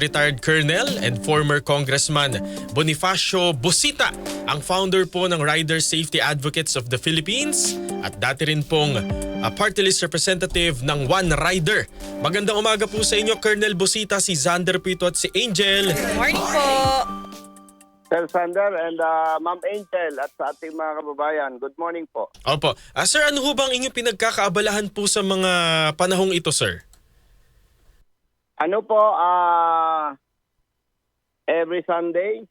retired colonel and former congressman Bonifacio Busita, ang founder po ng Rider Safety Advocates of the Philippines at dati rin pong uh, party list representative ng One Rider. Magandang umaga po sa inyo, Colonel Busita, si Xander Pito at si Angel. Morning po. Sir Sander and uh, Ma'am Angel at sa ating mga kababayan. Good morning po. Opo. Ah, sir, ano ho bang inyong pinagkakaabalahan po sa mga panahong ito, sir? Ano po, ah every Sunday,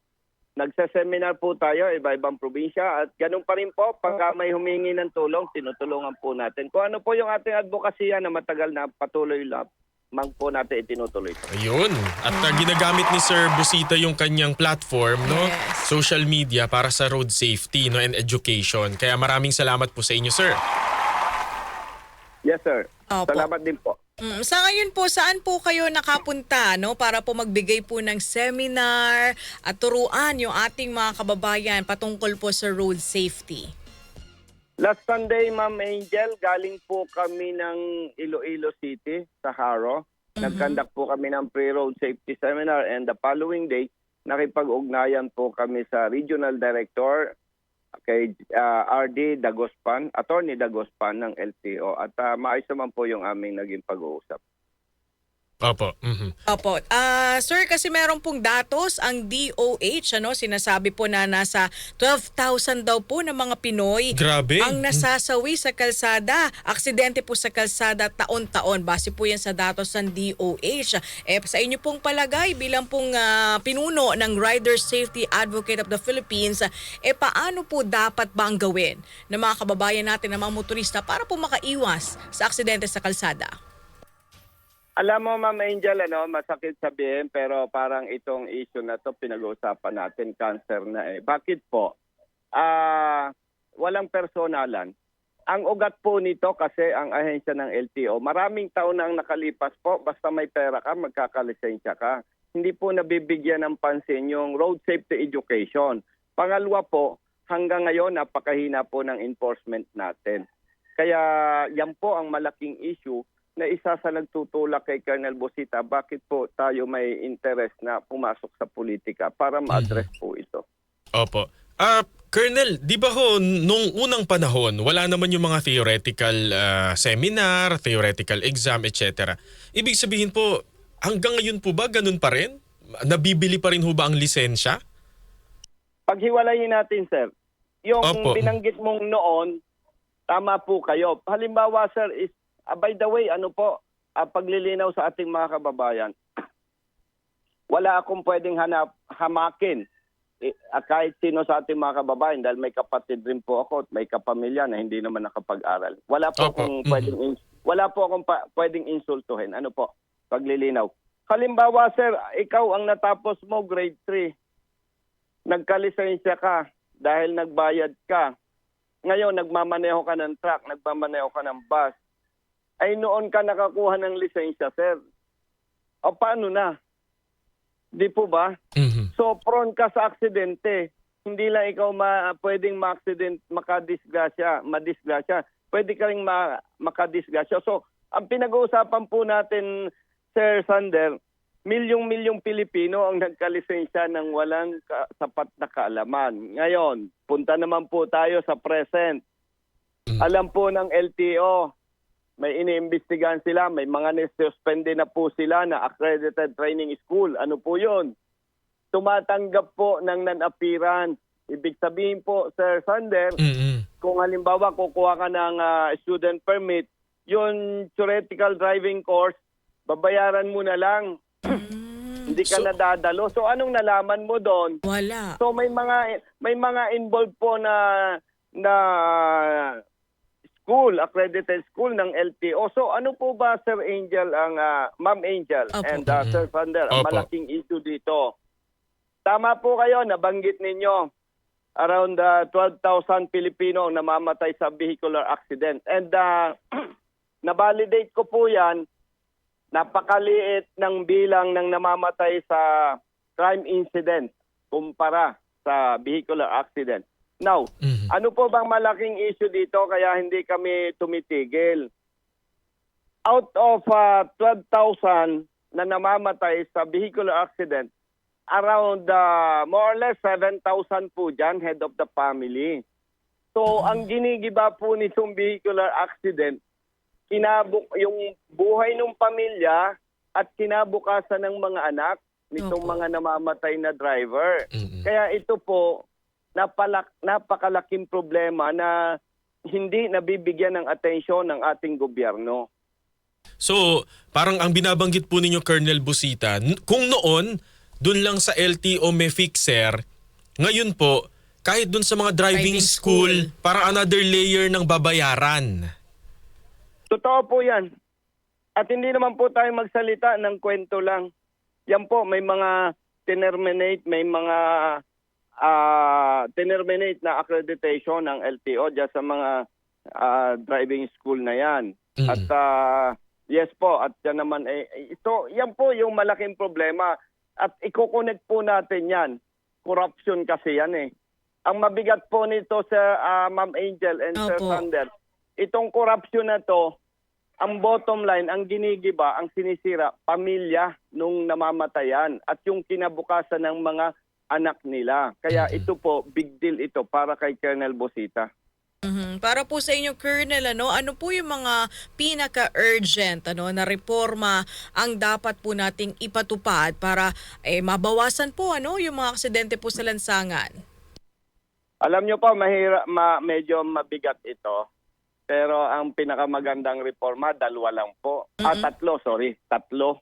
nagsa-seminar po tayo, iba-ibang probinsya. At ganun pa rin po, pagka may humingi ng tulong, tinutulungan po natin. Kung ano po yung ating advokasya na matagal na patuloy lang, mang po natin itinutuloy. Ayun. At uh, ginagamit ni Sir Busita yung kanyang platform, no? Yes. Social media para sa road safety no and education. Kaya maraming salamat po sa inyo, sir. Yes, sir. Opo. Salamat din po. Mm, sa ngayon po, saan po kayo nakapunta no para po magbigay po ng seminar at turuan yung ating mga kababayan patungkol po sa road safety? Last Sunday, Ma'am Angel, galing po kami ng Iloilo City sa Haro. Nagkandak po kami ng pre-road safety seminar and the following day, nakipag-ugnayan po kami sa regional director kay uh, RD Dagospan, attorney Dagospan ng LTO at uh, maayos naman po yung aming naging pag-uusap. Opo. mhm. Opo. Ah, sir, kasi meron pong datos ang DOH, ano, sinasabi po na nasa 12,000 daw po ng mga Pinoy Grabe. ang nasasawi sa kalsada. Aksidente po sa kalsada taon-taon. Base po yan sa datos ng DOH. Eh, sa inyo pong palagay bilang pong ah, pinuno ng Rider Safety Advocate of the Philippines, eh paano po dapat ba ang gawin ng mga kababayan natin, ng mga motorista para po makaiwas sa aksidente sa kalsada? Alam mo, Ma'am Angel, ano, masakit sabihin, pero parang itong issue na to pinag-uusapan natin, cancer na eh. Bakit po? Ah, walang personalan. Ang ugat po nito kasi ang ahensya ng LTO, maraming taon na ang nakalipas po, basta may pera ka, magkakalisensya ka. Hindi po nabibigyan ng pansin yung road safety education. Pangalawa po, hanggang ngayon napakahina po ng enforcement natin. Kaya yan po ang malaking issue na isa sa nagtutulak kay Colonel Bosita, bakit po tayo may interest na pumasok sa politika para ma-address po ito. Opo. Ah, Colonel, di ba ho, nung unang panahon, wala naman yung mga theoretical ah, seminar, theoretical exam, etc. Ibig sabihin po, hanggang ngayon po ba ganun pa rin? Nabibili pa rin ho ba ang lisensya? Paghiwalayin natin, sir, yung Opo. binanggit mong noon, tama po kayo. Halimbawa, sir, is, ah, by the way, ano po, ah, paglilinaw sa ating mga kababayan, wala akong pwedeng hanap, hamakin eh, ah, kahit sino sa ating mga kababayan dahil may kapatid rin po ako at may kapamilya na hindi naman nakapag-aral. Wala po Opo. akong Mhm. pwedeng ins- wala po akong pa- pwedeng insultuhin. Ano po? Paglilinaw. Halimbawa, sir, ikaw ang natapos mo grade 3. Nagkalisensya ka dahil nagbayad ka. Ngayon, nagmamaneho ka ng truck, nagmamaneho ka ng bus. Ay noon ka nakakuha ng lisensya, sir. O paano na? Di po ba? Mhm. So prone ka sa aksidente. Hindi lang ikaw ma, pwedeng ma-accident, makadisgrasya, madisgrasya. Pwede ka rin ma, makadisgrasya. So, ang pinag-uusapan po natin, Sir Sander, milyong-milyong Pilipino ang nagkalisensya ng walang ka- sapat na kaalaman. Ngayon, punta naman po tayo sa present. Mm. Alam po ng LTO, may iniimbestigahan sila, may mga nisuspende na po sila na accredited training school. Ano po yun? Tumatanggap po ng non-appearance. Ibig sabihin po, Sir Sander, Mhm. kung halimbawa kukuha ka ng ah, student permit, yung theoretical driving course, babayaran mo na lang. Hindi ka So- nadadalo. So anong nalaman mo doon? Wala. So may mga may mga involved po na na school, accredited school ng LTO. So ano po ba Sir Angel ang ah, Ma'am Angel Opo. and ah, Sir Thunder, ang Opo. malaking issue dito. Tama po kayo, nabanggit ninyo around ah, 12,000 Pilipino ang namamatay sa vehicular accident. And ah, na-validate ko po 'yan. Napakaliit ng bilang ng namamatay sa crime incident kumpara sa vehicular accident. Now, Mhm. ano po bang malaking issue dito kaya hindi kami tumitigil? Out of ah, 12,000 na namamatay sa vehicular accident, around uh, more or less 7,000 po dyan, head of the family. So, ang ginigiba po nitong vehicular accident, kinabuk yung buhay ng pamilya at kinabukasan ng mga anak nitong Opo. mga namamatay na driver. Mm-mm. Kaya ito po, napalak, napakalaking problema na hindi nabibigyan ng atensyon ng ating gobyerno. So, parang ang binabanggit po ninyo, Colonel Busita, kung noon, dun lang sa LTO may fixer, ngayon po, kahit dun sa mga driving, Driving school, school. para another layer ng babayaran. Totoo po yan. At hindi naman po tayo magsalita ng kwento lang. Yan po, may mga tinerminate, may mga ah tinerminate na accreditation ng LTO dyan sa mga ah, driving school na yan. Mm. At ah, yes po, at yan naman, eh, ito, yan po yung malaking problema. At iko-connect po natin yan. Corruption kasi yan eh. Ang mabigat po nito sa ah, Ma'am Angel and Sir Opo. Sander, itong corruption na to, ang bottom line, ang ginigiba, ang sinisira, pamilya nung namamatayan at yung kinabukasan ng mga anak nila. Kaya Mhm. ito po, big deal ito para kay Colonel Bosita. Mhm. Para po sa inyo, Colonel, ano, ano po yung mga pinaka-urgent ano, na reforma ang dapat po nating ipatupad para eh, mabawasan po ano, yung mga aksidente po sa lansangan? Alam nyo po, mahira, ma, medyo mabigat ito. Pero ang pinakamagandang reforma, dalawa lang po. Ah, Mhm. tatlo, sorry. Tatlo.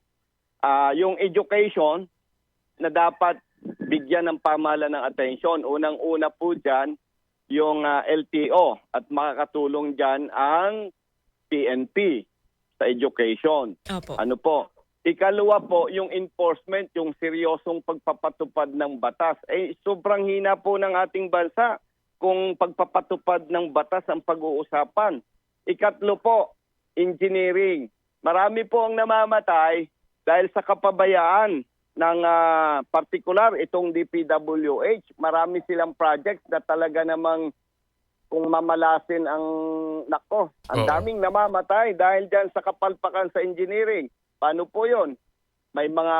Ah, yung education na dapat bigyan ng pamahala ng atensyon. Unang-una po dyan, yung ah, LTO at makakatulong dyan ang PNP sa education. Opo. Ano po? Ikalawa po, yung enforcement, yung seryosong pagpapatupad ng batas. Eh, sobrang hina po ng ating bansa kung pagpapatupad ng batas ang pag-uusapan. Ikatlo po, engineering. Marami po ang namamatay dahil sa kapabayaan ng ah, partikular itong DPWH. Marami silang projects na talaga namang kung mamalasin ang nako, ang Oo. daming namamatay dahil diyan sa kapalpakan sa engineering. Paano po 'yon? May mga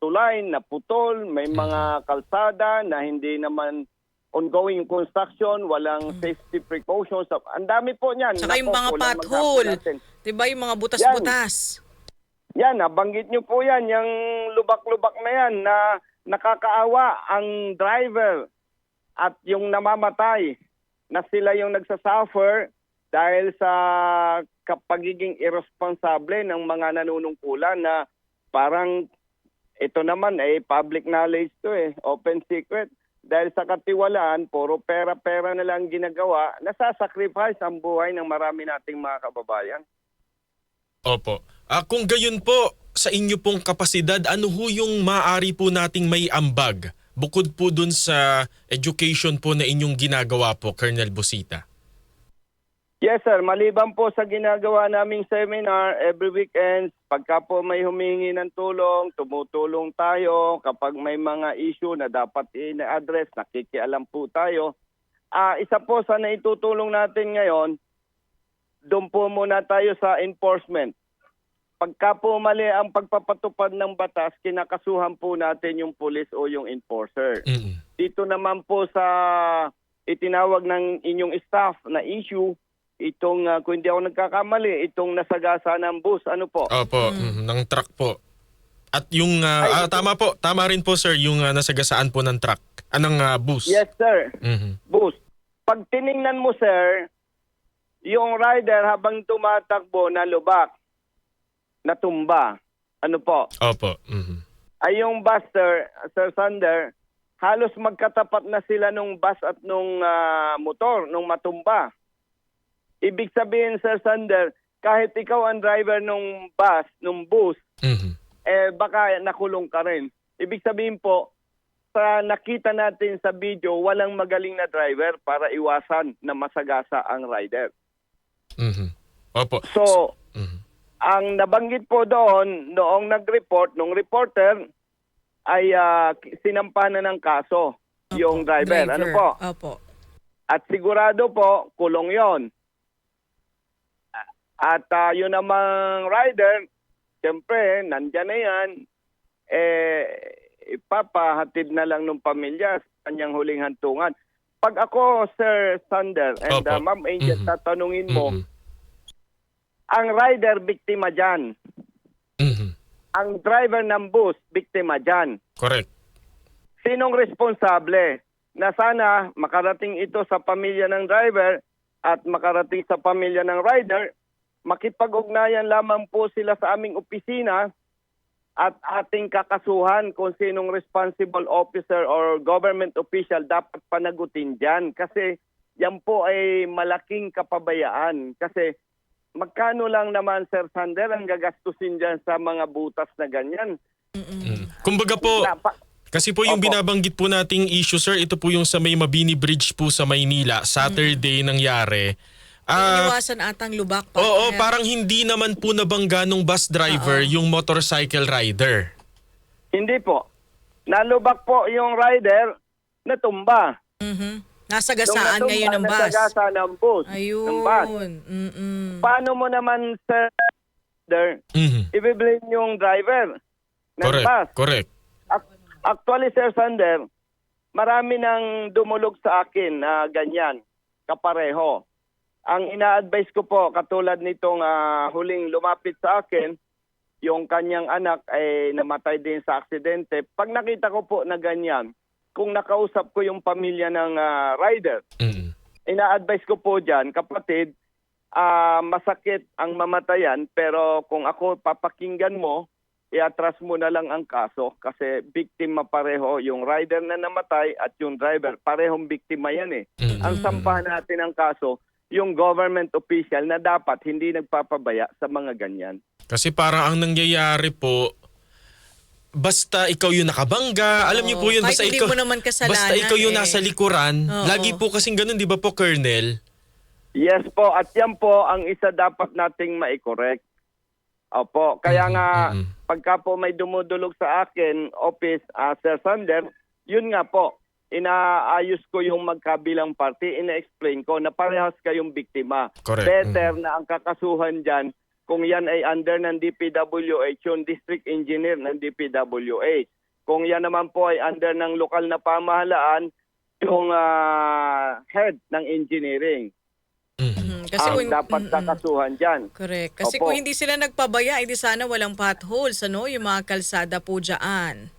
tulay na putol, may mga kalsada na hindi naman ongoing construction, walang safety precautions. Ang dami po niyan. Tsaka yung Nako, mga kulang natin. Diba yung mga butas-butas? Yan, nabanggit nyo po yan, yung lubak-lubak na yan na nakakaawa ang driver at yung namamatay na sila yung nagsasuffer dahil sa kapagiging irresponsable ng mga nanunungkulan na parang ito naman ay public knowledge to eh, open secret. Dahil sa katiwalaan, puro pera-pera na lang ginagawa, nasasacrifice ang buhay ng marami nating mga kababayan. Opo. Ah, kung gayon po, sa inyo pong kapasidad, ano ho yung maaari po nating may ambag? Bukod po dun sa education po na inyong ginagawa po, Colonel Busita. Yes sir, maliban po sa ginagawa naming seminar every weekend, pagka po may humingi ng tulong, tumutulong tayo. Kapag may mga issue na dapat ina-address, nakikialam po tayo. Ah, isa po sa naitutulong natin ngayon, doon po muna tayo sa enforcement. Pagka po mali ang pagpapatupad ng batas, kinakasuhan po natin yung police o yung enforcer Mm-mm. dito naman po sa itinawag ng inyong staff na issue, itong, uh, kung hindi ako nagkakamali, itong nasagasa ng bus. Ano po? Opo, mhm, ng truck po. At yung, ah, Ay, ah, tama po, tama rin po sir, yung ah, nasagasaan po ng truck, anong ah, bus. Yes, sir. Mhm. Bus. Pag tiningnan mo, sir, yung rider habang tumatakbo na lubak, natumba. Ano po? Opo. mhm. Ay yung bus, sir, Sir Sander, halos magkatapat na sila nung bus at nung ah, motor, nung matumba. Ibig sabihin, Sir Sander, kahit ikaw ang driver nung bus, nung bus, Mhm. eh baka nakulong ka rin. Ibig sabihin po, sa nakita natin sa video, walang magaling na driver para iwasan na masagasa ang rider. Mhm. Opo. So. Ang nabanggit po doon, noong nag-report, nung reporter, ay ah, sinampa na ng kaso Opo. yung driver. Ano po? Opo. At sigurado po, kulong yon. At ah, yun namang rider, siyempre, nandyan na yan, eh, ipapahatid na lang ng pamilya sa kanyang huling hantungan. Pag ako, Sir Sander, and Opo. uh, Ma'am Angel, Mhm. tatanungin mo, Mhm. Ang rider, biktima dyan. Mhm. Ang driver ng bus, biktima dyan. Correct. Sinong responsable na sana makarating ito sa pamilya ng driver at makarating sa pamilya ng rider, makipag-ugnayan lamang po sila sa aming opisina at ating kakasuhan kung sinong responsible officer or government official dapat panagutin dyan. Kasi yan po ay malaking kapabayaan. Kasi magkano lang naman, Sir Sander, ang gagastusin dyan sa mga butas na ganyan? Mhm. Kumbaga po, Napa- Kasi po yung Opo. binabanggit po nating issue sir, ito po yung sa may Mabini Bridge po sa Maynila, Saturday nangyari. Ah, Iniwasan atang lubak. pa. oo, parang hindi naman po nabangga nung bus driver yung motorcycle rider. Hindi po. Nalubak po yung rider, natumba. Mhm. Nasa gasaan ngayon ng bus. nasagasa ng bus. Ayun. Ng bus. Mm-mm. Paano mo naman, sir, sir, Mhm. ibiblame yung driver ng Correct. bus? Correct. Ac- Actually, Sir Sander, marami nang dumulog sa akin na ganyan, kapareho. Ang ina-advise ko po, katulad nitong ah, huling lumapit sa akin, yung kanyang anak ay namatay din sa aksidente. Pag nakita ko po na ganyan, kung nakausap ko yung pamilya ng ah, rider, Mhm. ina-advise ko po dyan, kapatid, ah, masakit ang mamatayan, pero kung ako papakinggan mo, iatras mo na lang ang kaso kasi biktima pareho yung rider na namatay at yung driver. Parehong biktima yan eh. Mhm. Ang sampahan natin ng kaso, yung government official na dapat hindi nagpapabaya sa mga ganyan. Kasi parang ang nangyayari po, basta ikaw yung nakabangga, alam niyo po yun, basta ikaw, mo naman kasalanan basta ikaw yung eh. nasa likuran, Oo. lagi po kasing ganun, di ba po, Colonel? Yes po, at yan po ang isa dapat nating maikorek. Opo, kaya Mhm, nga mhm. pagka po may dumudulog sa akin, office, uh, Sir Sander, yun nga po, inaayos ko yung magkabilang party, ina-explain ko na parehas kayong biktima. Correct. Better Mhm. na ang kakasuhan dyan kung yan ay under ng DPWH, yung district engineer ng DPWH. Kung yan naman po ay under ng lokal na pamahalaan, yung ah, head ng engineering Mhm. Mhm. Kasi ang kung, dapat Mm-mm. kakasuhan dyan. Correct. Kasi Opo. kung hindi sila nagpabaya, edi sana walang potholes, ano? Yung mga kalsada po dyan.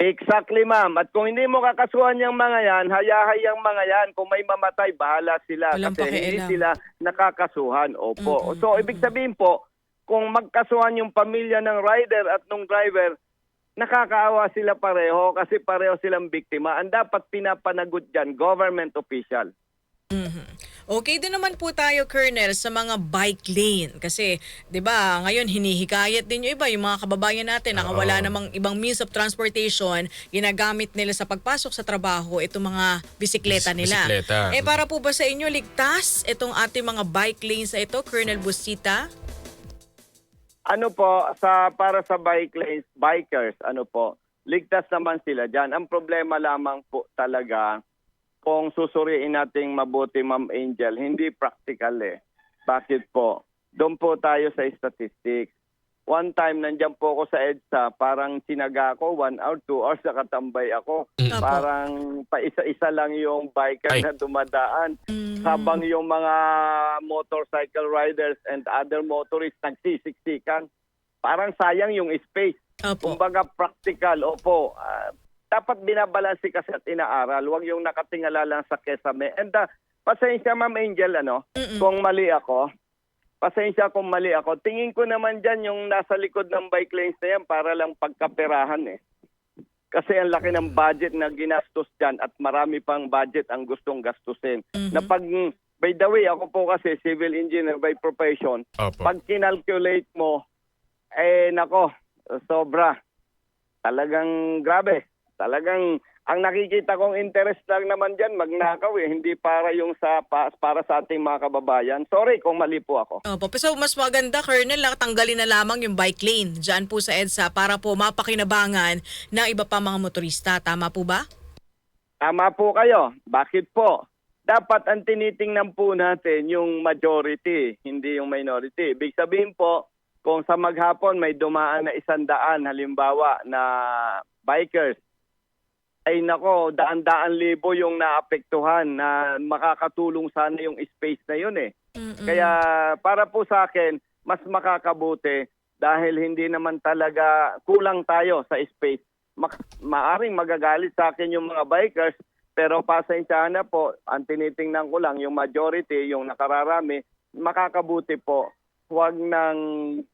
Exactly, ma'am. At kung hindi mo kakasuhan yung mga yan, hayahay yung mga yan. Kung may mamatay, bahala sila. Walang kasi hindi pakialam. sila nakakasuhan. Opo. Mm-mm. So, ibig sabihin po, kung magkasuhan yung pamilya ng rider at nung driver, nakakaawa sila pareho kasi pareho silang biktima. Ang dapat pinapanagot dyan, government official. Mhm. Okay din naman po tayo, Colonel, sa mga bike lane. Kasi, di ba, ngayon hinihikayat din yung iba, yung mga kababayan natin, nakawala Oo. namang ibang means of transportation, ginagamit nila sa pagpasok sa trabaho, itong mga bisikleta Bis- nila. bisikleta. Eh, para po ba sa inyo, ligtas itong ating mga bike lanes na ito, Colonel Busita? Ano po, sa para sa bike lanes, bikers, ano po, ligtas naman sila dyan. Ang problema lamang po talaga, kung susuriin nating mabuti, Ma'am Angel, hindi practical eh. Bakit po? Doon po tayo sa statistics. One time, nandyan po ako sa EDSA, parang sinaga ako, one hour, two hours, nakatambay ako. Mm. Parang paisa-isa lang yung biker Ay. na dumadaan. Mhm. Habang yung mga motorcycle riders and other motorists nagsisiksikan, parang sayang yung space. Opo. Kumbaga practical, opo. Ah, dapat binabalansi kasi at inaaral. Huwag yung nakatingala lang sa kesame. And uh, pasensya Ma'am Angel, ano, Mm-mm. kung mali ako. Pasensya kung mali ako. Tingin ko naman dyan yung nasa likod ng bike lanes na yan para lang pagkaperahan eh. Kasi ang laki ng budget na ginastos dyan at marami pang budget ang gustong gastusin. Mhm. Na pag, by the way, ako po kasi civil engineer by profession, Opo. pag kinalculate mo, eh nako, sobra. Talagang grabe. Talagang ang nakikita kong interest lang naman dyan, magnakaw eh. Hindi para yung sa, pa- para sa ating mga kababayan. Sorry kung mali po ako. Opo. So, mas maganda, Colonel, na tanggalin na lamang yung bike lane dyan po sa EDSA para po mapakinabangan ng iba pa mga motorista. Tama po ba? Tama po kayo. Bakit po? Dapat ang tinitingnan po natin yung majority, hindi yung minority. Ibig sabihin po, kung sa maghapon may dumaan na isang daan, halimbawa na bikers, ay nako, daan-daan libo yung naapektuhan na makakatulong sana yung space na yun eh. Mm-mm. Kaya para po sa akin, mas makakabuti dahil hindi naman talaga kulang tayo sa space. Mak- maaring magagalit sa akin yung mga bikers, pero pasensyahan na po, ang tinitingnan ko lang, yung majority, yung nakararami, makakabuti po. Huwag nang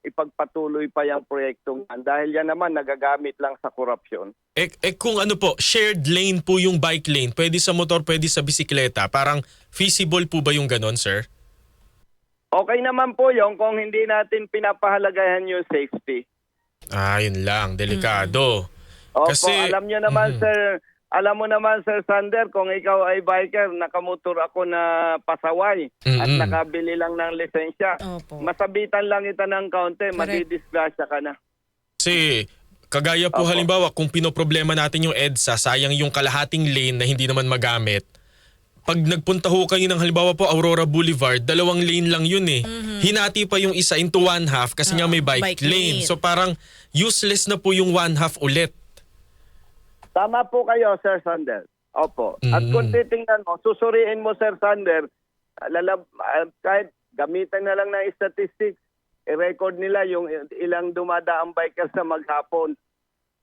ipagpatuloy pa yung proyektong yan dahil yan naman nagagamit lang sa korupsyon. Eh, eh kung ano po, shared lane po yung bike lane. Pwede sa motor, pwede sa bisikleta. Parang feasible po ba yung ganon, sir? Okay naman po yung kung hindi natin pinapahalagahan yung safety. Ah, yun lang. Delikado. Opo, Kasi- alam nyo naman Mhm. sir, alam mo naman sir Sander, kung ikaw ay biker, nakamotor ako na pasaway at Mhm. nakabili lang ng lisensya. Opo. Masabitan lang ita ng kaunti, madidisgrasya ka na. Kasi kagaya po Opo. halimbawa kung pinoproblema natin yung EDSA, sayang yung kalahating lane na hindi naman magamit. Pag nagpunta ho kayo ng halimbawa po Aurora Boulevard, dalawang lane lang yun eh. Hinati pa yung isa into one half kasi nga may bike, bike lane. lane. So parang useless na po yung one half ulit. Tama po kayo Sir Sander. Opo. At Mhm. kung titingnan mo, susuriin mo Sir Sander, lalab, ah, kahit gamitan na lang ng statistics, i-record nila yung ilang dumadaang bikers na maghapon.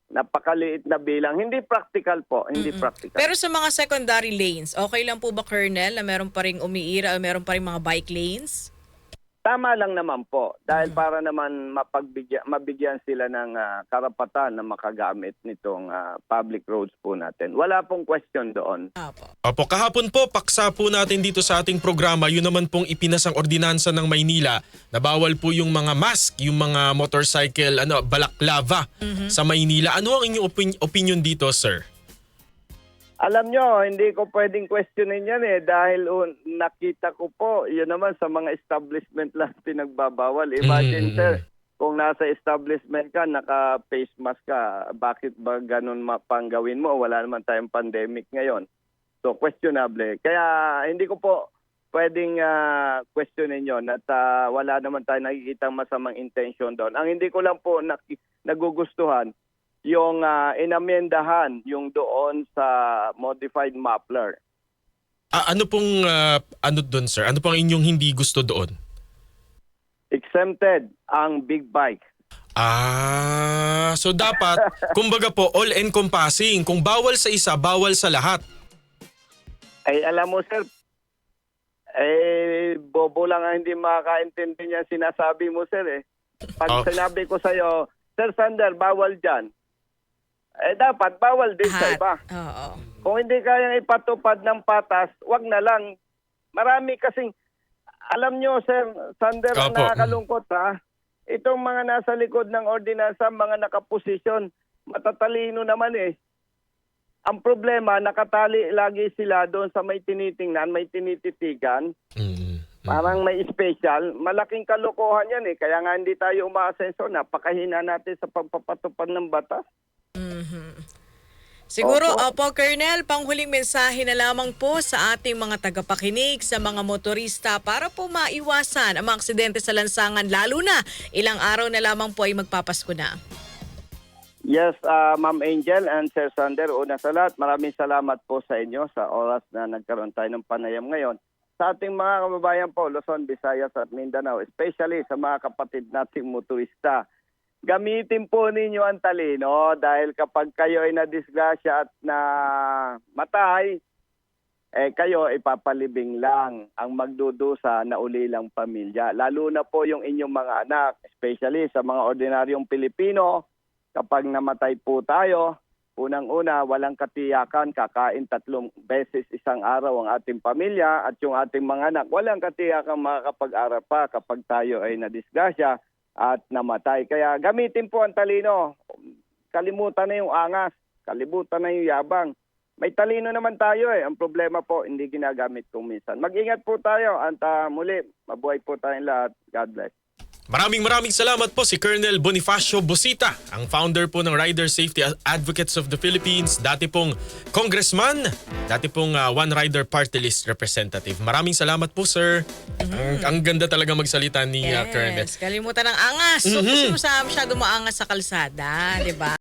Napakaliit na bilang. Hindi practical po. Hindi practical. Pero sa mga secondary lanes, okay lang po ba, Colonel, na meron pa rin umiira o meron pa rin mga bike lanes? Tama lang naman po dahil para naman mapagbigyan mabigyan sila ng ah, karapatan na makagamit nitong ah, public roads po natin. Wala pong question doon. Apo. Opo, kahapon po, paksa po natin dito sa ating programa, yun naman pong ipinasang ordinansa ng Maynila na bawal po yung mga mask, yung mga motorcycle, ano, balaklava sa Maynila. Ano ang inyong opin- opinion dito, sir? Alam nyo, hindi ko pwedeng questionin yan eh dahil un, nakita ko po, yun naman sa mga establishment lang pinagbabawal. Imagine Mm. sir, kung nasa establishment ka, naka-face mask ka, bakit ba ganun mapanggawin mo? Wala naman tayong pandemic ngayon. So questionable. Kaya hindi ko po pwedeng ah, questionin yon at ah, wala naman tayong nakikita masamang intention doon. Ang hindi ko lang po naki- nagugustuhan, yung uh, inamendahan yung doon sa modified muffler. Ah, ano pong, ah, ano doon, sir? Ano pong inyong hindi gusto doon? Exempted ang big bike. Ah, so dapat, kumbaga po, all-encompassing. Kung bawal sa isa, bawal sa lahat. Ay alam mo sir, eh bobo lang ang hindi makakaintindi niya sinasabi mo sir eh. Pag Oh. sinabi ko sa'yo, Sir Sander, bawal dyan. Eh dapat bawal din sa iba. Oo. Kung hindi kayang ipatupad ng patas, wag na lang. Marami kasing, alam nyo, Sir Sander, ang Opo. nakakalungkot ha, itong mga nasa likod ng ordinansa, mga nakaposisyon, matatalino naman eh. Ang problema, nakatali lagi sila doon sa may tinitingnan, may tinititigan, Mm. parang may special. Malaking kalokohan yan eh. Kaya nga hindi tayo umaasenso. Napakahina natin sa pagpapatupad ng batas. Siguro, Opo. opo, Colonel, panghuling mensahe na lamang po sa ating mga tagapakinig, sa mga motorista para po maiwasan ang mga aksidente sa lansangan, lalo na ilang araw na lamang po ay magpapasko na. Yes, uh, Ma'am Angel and Sir Sander, una sa lahat, maraming salamat po sa inyo sa oras na nagkaroon tayo ng panayam ngayon. Sa ating mga kababayan po, Luzon, Visayas at Mindanao, especially sa mga kapatid nating motorista, gamitin po ninyo ang talino dahil kapag kayo ay nadisgrasya at na matay, eh kayo ipapalibing lang ang magdudusa na ulilang pamilya. Lalo na po yung inyong mga anak, especially sa mga ordinaryong Pilipino, kapag namatay po tayo, unang-una, walang katiyakan, kakain tatlong beses isang araw ang ating pamilya at yung ating mga anak, walang katiyakan makakapag-aral pa kapag tayo ay nadisgrasya at namatay. Kaya gamitin po ang talino. Kalimutan na yung angas, kalimutan na yung yabang. May talino naman tayo eh. Ang problema po, hindi ginagamit kung minsan. Mag-ingat po tayo. At ah, muli, mabuhay po tayong lahat. God bless. Maraming maraming salamat po si Colonel Bonifacio Busita, ang founder po ng Rider Safety Advocates of the Philippines, dati pong congressman, dati pong uh, One Rider Party List representative. Maraming salamat po sir. Ang, ang ganda talaga magsalita ni uh, Colonel. Yes, kalimutan ng angas. So, kasi sa masyado maangas sa kalsada, di ba?